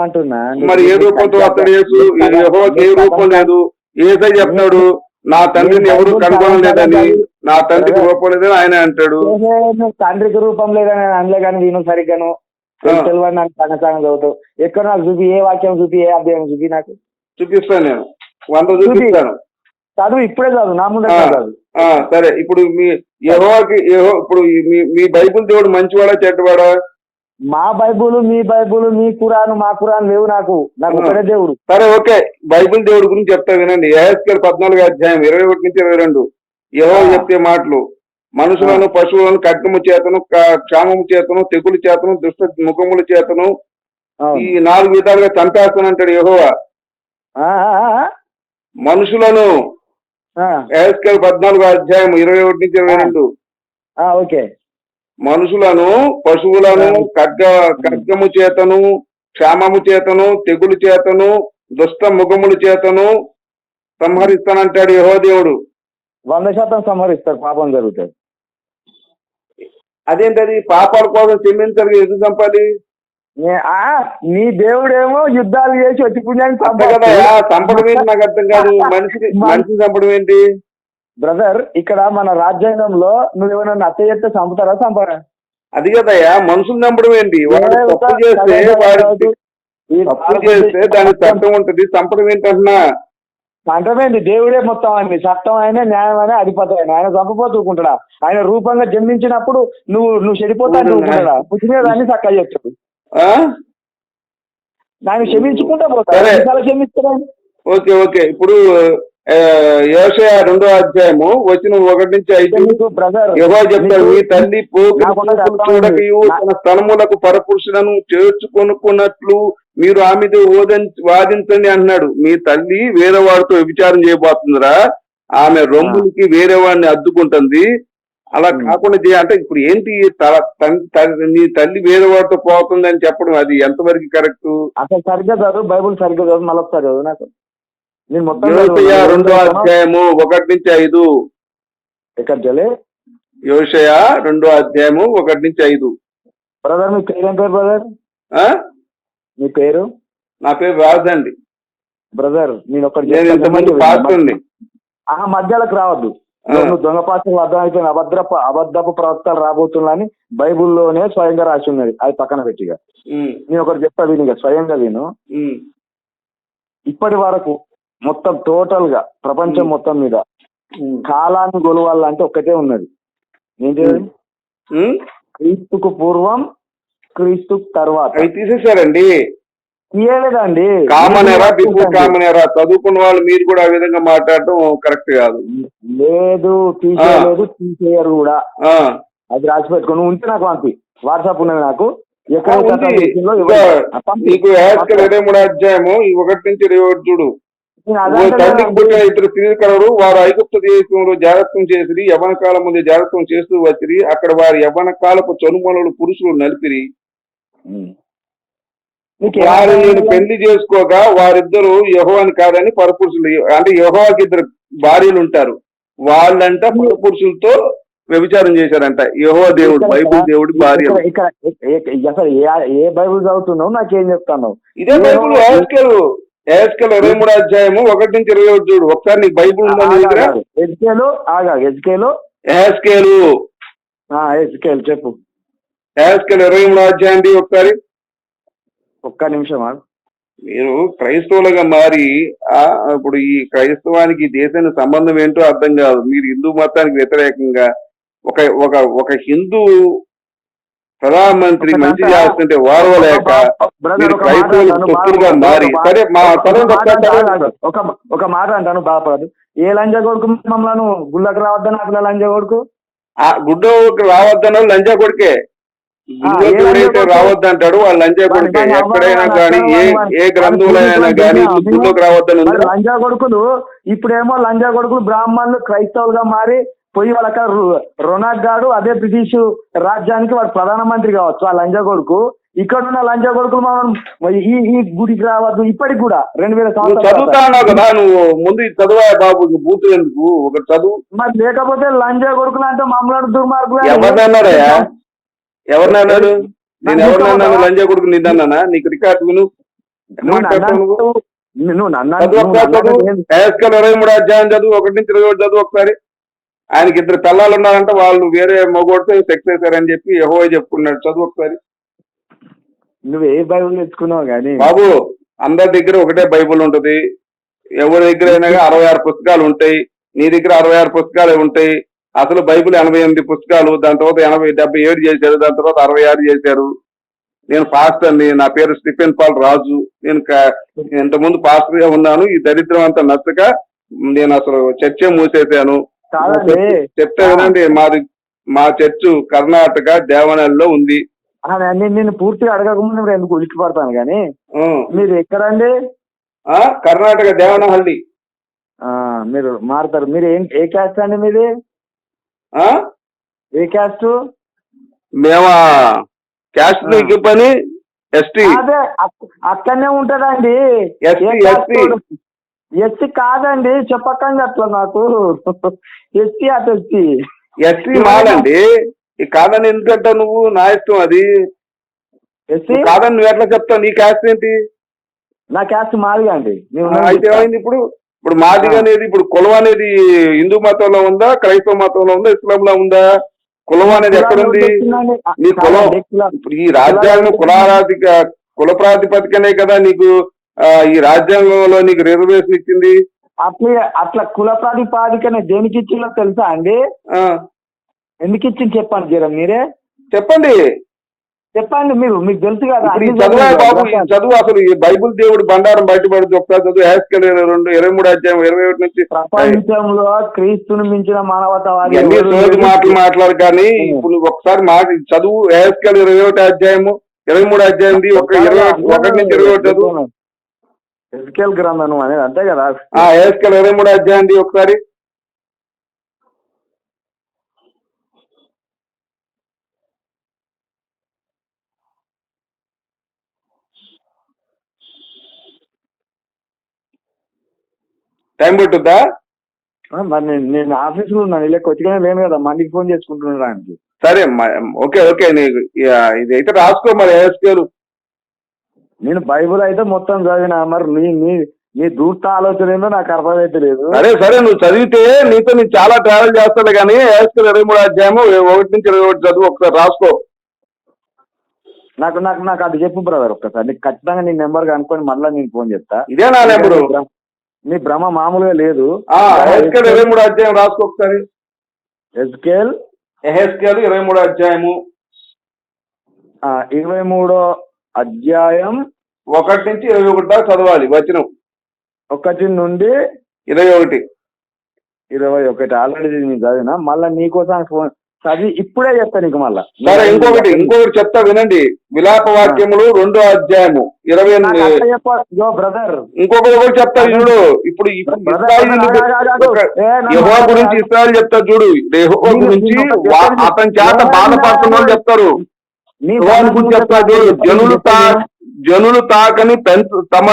ఏమంటున్నా? మరి ఏ రూపంతో వస్తాడు యేసు యెహోవాకి ఏ రూపం లేదు. ఏసై చెప్తాడు నా తండ్రిని ఎవరు కనుగొనలేదని నా తండ్రికి రూపం లేదని ఆయన అంటాడు. తండ్రికి రూపం లేదని అనలే కానీ విను సరిగ్గాను. ఆ. తెలియని నాకు సగం చదువుతావు ఎక్కడ నాకు చూపి ఏ వాక్యం చూపి ఏ అధ్యాయం చూపి నాకు? చూపిస్తాను నేను. వంద చూపిస్తాను. చదువు ఇప్పుడే చదువు నా ముందే. చదువు. సరే ఇప్పుడు మీ యెహోవాకి యెహో ఇప్పుడు మీ బైబిల్ దేవుడు మంచివాడా చెడ్డవాడా? మా బైబుల్ మీ బైబుల్ మీ కురాను మా కురాన్ లేవు నాకు. నాకు. ఒకటే దేవుడు. సరే ఓకే. బైబిల్ దేవుడి గురించి చెప్తా వినండి. ఏఎస్కేల్ పద్నాలుగు అధ్యాయం ఇరవై ఒకటి నుంచి ఇరవై రెండు. ఆ. చెప్తే మాటలు. మనుషులను పశువులను ఖడ్గము చేతను క్షామము చేతను తెగులు చేతను దుష్ట ముఖముల చేతను. ఈ నాలుగు విధాలుగా చంపేస్తానంటాడు యెహోవా. మనుషులను పద్నాలుగు అధ్యాయం ఇరవై ఒకటి నుంచి ఇరవై రెండు. ఓకే. మనుషులను పశువులను ఖడ్గ ఖడ్గము చేతను క్షామము చేతను తెగులు చేతను దుష్ట ముఖముల చేతను సంహరిస్తానంటాడు యహో దేవుడు. వంద శాతం సంహరిస్తారు పాపం జరుగుతుంది అదేంటది? పాపాల కోసం క్షమించరు ఎందుకు చంపాలి? నే- దేవుడేమో యుద్ధాలు చేసి వచ్చి పుణ్యాన్ని చంపడం ఏంటి? నాకు అర్థం కాదు. మనిషిని మనిషిని చంపడం ఏంటి? బ్రదర్ ఇక్కడ మన రాజ్యాంగంలో నువ్వేమైనా నచ్చ చెప్తే చంపుతారా చంపరా? అది కదయ్యా మనుషులు చంపడం ఏంటి? వాడు తప్పు చేస్తే వాడి ఈ తప్పు చేస్తే దాని చట్టం ఉంటది. చంపడం ఏంటంటున్నా చట్టమేంటి దేవుడే మొత్తం అన్ని చట్టం అయినా న్యాయం అయినా అధిపతి అయినా ఆయన చంపపోతూకుంటాడా ఆయన రూపంగా జన్మించినప్పుడు నువ్వు నువ్వు చెడిపోతా ఊరుకుంటాడా పుట్టిన దాన్ని చక్కగా చెప్తాడు ఆ? ఆయన క్షమించుకుంటా పోతా క్షమిస్తాడా ఓకే ఓకే. ఇప్పుడు యోషయ రెండో అధ్యాయము వచ్చిన ఒకటి నుంచి ఐదు. యెహోవా చెప్తాడు మీ తల్లి. చూడకయు తన స్థలములకు పరపురుషులను చేర్చుకొనుకున్నట్లు మీరు ఆమెతో ఓదం- వాదించండి అన్నాడు. మీ తల్లి వేరే వాడితో వ్యభిచారం చేయబోతుందిరా. ఆమె రొమ్ములకి వేరే వాడిని అద్దుకుంటుంది. అలా. కాకుండా చేయ అంటే ఇప్పుడు ఏంటి నీ తల్లి వేరే వాడితో పోతుందని చెప్పడం అది ఎంతవరకు కరెక్ట్? అసలు సరిగ్గా చదువు బైబుల్ సరిగ్గా చదువు మళ్ళీ ఒకసారి చదువు నాకు. నేను మొత్తం యోషయ. రెండో అధ్యాయము ఒకటి నుంచి ఐదు. ఎక్కడ చలే యోషయ రెండో అధ్యాయము ఒకటి నుంచి ఐదు. బ్రదర్ మీ పేరు ఏం పేరు బ్రదర్? మీ పేరు? నా పేరు రాజండి బ్రదర్ నేను ఒకటి పాత్రండి ఆ మధ్యలోకి రావద్దు. నువ్వు దొంగ పాత్రలు అర్థమైపోయిన అభద్రపు అబద్ధపు ప్రవక్తలు రాబోతున్నాయని బైబుల్లోనే స్వయంగా రాసి ఉన్నది. అది పక్కన పెట్టిగా. నేను ఒకటి చెప్తా విని స్వయంగా విను. ఇప్పటి వరకు మొత్తం టోటల్గా ప్రపంచం. మొత్తం మీద. కాలాన్ని గొలవాలంటే ఒక్కటే ఉన్నది. ఏంటి? క్రీస్తుకు పూర్వం క్రీస్తుకు తర్వాత. అవి తీసేశారండి. తీయలేదండి. Common era before common era. చదువుకున్న వాళ్ళు మీరు కూడా ఆ విధంగా మాట్లాడటం కరెక్ట్ కాదు. లేదు తీసేయలేదు తీసేయరు కూడా. ఆ, అది రాసి పెట్టుకుని ఉంటే నాకు పంపి వాట్సాప్ ఉన్నది నాకు. ఎక్కడ. నీకు ఇరవై మూడు అధ్యాయము ఒకటి నుంచి ఇరవై ఒకటి చూడు. ఓ తండ్రికి. పుట్టిన ఇద్దరు వారు ఐగుప్తు దేశంలో జాగ్రత్తం చేసిరి యవన కాలం ముందు జాగ్రత్తం చేస్తూ వచ్చిరి అక్కడ వారి యవన కాలపు చనుమనులు పురుషులు నలిపిరి వారు నేను? పెళ్ళి చేసుకోగా వారిద్దరు యహోవాని కాదని పరపురుషులు అంటే యహోవాకి ఇద్దరు భార్యలు ఉంటారు వాళ్ళంట పరపురుషులతో వ్యభిచారం చేశారంట యహోవా దేవుడు బైబిల్ దేవుడి భార్య ఇక్కడ- ఏ బైబుల్ చదువుతున్నావు నాకేం చెప్తాను ఇదే బైబుల్ ఏస్కెల్ ఇరవై మూడు అధ్యాయము ఒకటి నుంచి ఇరవై ఒకటి చూడు. ఒకసారి నీకు బైబుల్ ఎజ్కేలు ఆగా ఎజ్కేలు ఏస్కేలు ఎజ్కేలు చెప్పు. ఏస్కెల్ ఇరవై మూడు అధ్యాయం ఒకసారి. ఒక్క నిమిషం. మీరు క్రైస్తవులుగా మారి ఆ ఇప్పుడు ఈ క్రైస్తవానికి దేశానికి సంబంధం ఏంటో అర్థం కాదు. మీరు హిందూ మతానికి వ్యతిరేకంగా ఒక ఒక ఒక హిందూ ప్రధానమంత్రి మంచి చేస్తుంటే బ్రదర్, మీరు ఒక మాట క్రైస్తవులకు అంటాను, తొత్తులుగా బాధపడదు. మారి సరే మా చదవండి. ఒక ఒక మాట అంటాను బాధపడదు ఏ లంజ కొడుకు మమ్మల్ని గుళ్ళకి రావద్దని అసలు లంజ కొడుకు ఆ గుడ్డోకి రావద్దన్న లంజా కొడుకే కొడుకు? రావద్దంటాడు వాళ్ళు లంజా కొడుకే ఎక్కడైనా కానీ ఏ ఏ గ్రంథంలో కానీ గుడ్లోకి రావద్దని లంజా కొడుకులు ఇప్పుడేమో లంజా కొడుకులు బ్రాహ్మణులు క్రైస్తవులుగా మారి పోయి వాళ్ళకి రొనాల్డ్ గాడు అదే బ్రిటిష్ రాజ్యానికి వాడు ప్రధానమంత్రి కావచ్చు ఆ లంజా కొడుకు. ఇక్కడ ఉన్న లంజా కొడుకులు మనం ఈ ఈ గుడికి రావద్దు ఇప్పటికి కూడా రెండు వేల నువ్వు సంవత్సరాల చదువుతా తర్వాత. ఉన్నావు కదా నువ్వు ముందు చదువా బాబు బూతులు ఎందుకు? ఒక చదువు. మరి లేకపోతే లంజా కొడుకులు అంటే మమ్మల్ని దుర్మార్గులు ఎవరినన్నారయ్యా ఎవరినన్నాడు నేను ఎవరినన్నాను లంజా కొడుకు నిన్నన్నానా నీకు రికార్డు విను. నువ్వు నన్ను ఇరవై మూడు అధ్యాయం చదువు ఒకటి నుంచి ఇరవై చదువు ఒకసారి ఆయనకి ఇద్దరు పిల్లలు ఉన్నారంటే వాళ్ళు వేరే మొగోడితో సెక్స్ చేశారని చెప్పి యహో చెప్పుకున్నాడు. చదువు ఒకసారి. నువ్వు ఏ బైబుల్ తెచ్చుకున్నావు కానీ? బాబు అందరి దగ్గర ఒకటే బైబుల్ ఉంటది. ఎవరి దగ్గర అయినా అరవై ఆరు పుస్తకాలు ఉంటాయి. నీ దగ్గర అరవై ఆరు పుస్తకాలు ఉంటాయి. అసలు బైబిల్ ఎనభై ఎనిమిది పుస్తకాలు దాని తర్వాత ఎనభై డెబ్బై ఏడు చేశారు దాని తర్వాత అరవై ఆరు చేశారు. నేను పాస్టర్ అండి నా పేరు స్టిఫెన్ పాల్ రాజు. నేను ఇంతకుముందు పాస్టర్గా ఉన్నాను. ఈ దరిద్రం అంతా నచ్చక నేను అసలు చర్చే మూసేశాను. కాదండి. చెప్తే మాది మా చర్చ్ కర్ణాటక దేవనల్లో ఉంది. నేను నిన్ను పూర్తిగా అడగకముందు ఎందుకు ఉలిక్కి పడతాను కానీ. మీరు ఎక్కడండి? ఆ, కర్ణాటక దేవనహల్లి. ఆ, మీరు మారుతారు. మీరు ఏం ఏ క్యాస్ట్ అండి మీది? ఆ? ఏ క్యాస్ట్? మేమా క్యాస్ట్. నీకు పని ఎస్టీ. అదే అక్కడనే ఉంటదండి. ఎస్సీ కాదండి చెప్పకండి అట్లా నాకు. ఎస్సీ అటు ఎస్సీ. ఎస్టీ మాలండి ఈ కాదని ఎందుకంటావు నువ్వు? నా ఇష్టం అది. ఎస్సీ? కాదని నువ్వు ఎట్లా చెప్తావు? నీ క్యాస్ట్ ఏంటి? నా క్యాస్ట్ మాదిగా అండి. అయితే ఏమైంది ఇప్పుడు? ఇప్పుడు మాదిగ అనేది ఇప్పుడు కులం అనేది హిందూ మతంలో ఉందా? క్రైస్తవ మతంలో ఉందా? ఇస్లాం లో ఉందా? కులం అనేది ఎక్కడుంది నీ కులం. ఇప్పుడు ఈ రాజ్యాంగం కులారాధిక కుల ప్రాతిపదికనే కదా నీకు ఈ రాజ్యాంగంలో నీకు రిజర్వేషన్ ఇచ్చింది? అట్లా అట్లా కుల ప్రాతిపాదికన దేనికి ఇచ్చిందో తెలుసా అండి? ఎందుకు ఇచ్చింది చెప్పండి జర మీరే? చెప్పండి. చెప్పండి మీరు మీకు తెలుసు కదా చదువు బాబు. చదువు అసలు ఈ బైబుల్ దేవుడు బండారం బయటపడుతుంది ఒకసారి చదువు హ్యాస్కెల్ రెండు ఇరవై మూడు అధ్యాయం ఇరవై ఒకటి నుంచి ప్రపంచంలో క్రీస్తుని మించిన మానవతావాది సోది లేరు. మాటలు మాట్లాడు కానీ ఇప్పుడు ఒకసారి మాట చదువు హ్యాస్కెల్ ఇరవై ఒకటి అధ్యాయము ఇరవై మూడు అధ్యాయం ఒక ఇరవై ఒకటి నుంచి ఇరవై ఒకటి చదువు. ఎస్కేల్ గ్రంథం అనేది అంతే కదా? ఆ హ్యాస్కెల్ ఇరవై మూడు అధ్యాయం ఒకసారి. టైం పట్టుద్దా? మరి నేను నేను ఆఫీసులో ఉన్నాను ఇలా కొద్దిగానే లేను కదా మందికి ఫోన్ చేసుకుంటున్నాను ఆయనకి సరే ఓకే ఓకే నీకు ఇది అయితే రాసుకో మరి హ్యాస్కెల్ నేను బైబుల్ అయితే మొత్తం చదివిన మరి నీ నీ నీ దూర్త ఆలోచన ఏందో నాకు అర్థమైతే లేదు సరే సరే నువ్వు చదివితే నీతో నేను చాలా ట్రావెల్ చేస్తాను కానీ హ్యాస్కెల్ ఇరవై మూడు అధ్యాయము ఒకటి నుంచి ఇరవై ఒకటి చదువు ఒకసారి రాసుకో. నాకు నాకు నాకు అది చెప్పు బ్రదర్ ఒక్కసారి. నీకు ఖచ్చితంగా నీ నెంబర్ కనుక్కొని మళ్ళీ నేను ఫోన్ చేస్తా. ఇదే నా నెంబరు. నీ భ్రమ మామూలుగా లేదు. ఇరవై మూడు అధ్యాయం రాసుకో ఒకసారి. ఎస్కేల్ హెస్కేల్ ఇరవై మూడు అధ్యాయము. ఇరవై మూడో అధ్యాయం ఒకటి నుంచి ఇరవై ఒకటి దాకా చదవాలి వచనం. ఒకటి నుండి ఇరవై ఒకటి. ఇరవై ఒకటి. ఆల్రెడీ నేను చదివిన. మళ్ళీ నీకోసం ఫోన్ చదివి ఇప్పుడే చెప్తా నీకు మళ్ళా. సరే ఇంకొకటి ఇంకొకటి చెప్తా వినండి. విలాప వాక్యములు రెండో అధ్యాయము. ఇరవై బ్రదర్. ఇంకొకటి ఒకటి చెప్తా చూడు. ఇప్పుడు యెహోవా గురించి ఇస్రాయల్ చెప్తారు చూడు. యెహోవా గురించి అతని చేత బాధపడుతున్న వాళ్ళు చెప్తారు. యెహోవాని గురించి చెప్తారు. జనులు తా జనులు తాకని పెంచు తమ